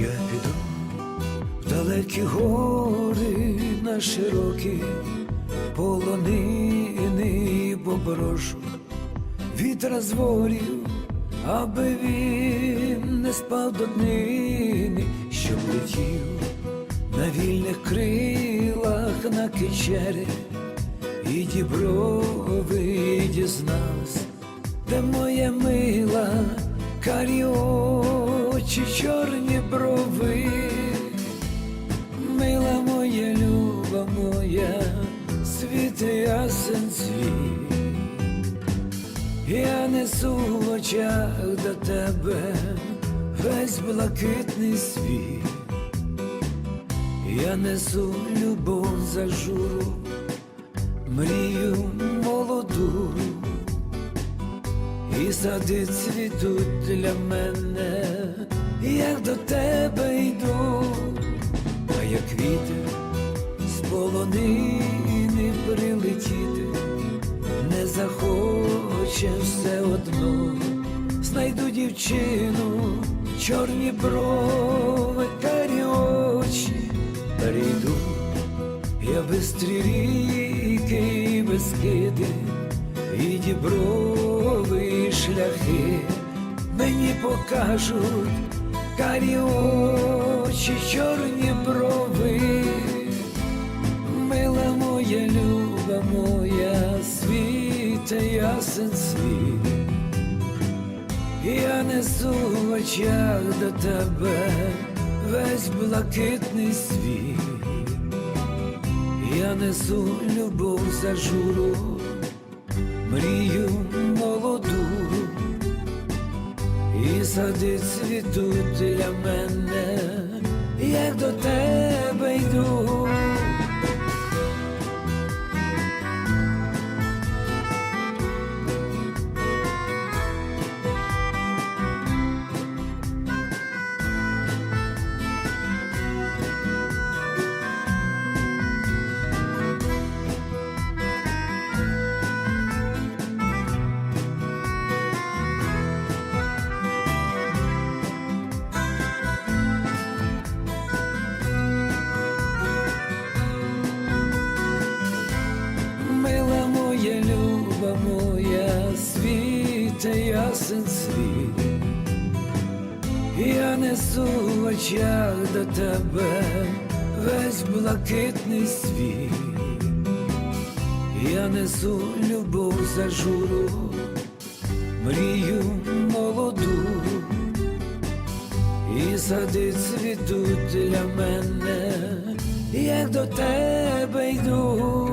Я піду в далекі гори на широкі полонини поборошу вітра з аби він не спав до днини, щоб летів на вільних крилах на кичері, і діброви дізнався, де моя мила, карі очі, чорні брови, мила моя, люба моя, світ ясен світ. Я несу в очах до тебе весь блакитний світ, я несу любов за журу, мрію молоду, і сади цвітуть для мене, як до тебе йду, а як вітер з полонини прилетіти. Не захоче все одно, знайду дівчину, чорні брови, карі очі, прийду, я бистрі ріки і безкиди, і діброви, і шляхи мені покажуть карі очі, чорні брови. Мила моя, люба моя, світа ясен світ, я несу в очах до тебе весь блакитний світ, я несу любов за журу, сади цвітуть для мене, як до тебе йду. Ясен світ, я несу в очах до тебе весь блакитний світ, я несу любов за журу, мрію молоду, і сади цвітуть для мене, як до тебе йду.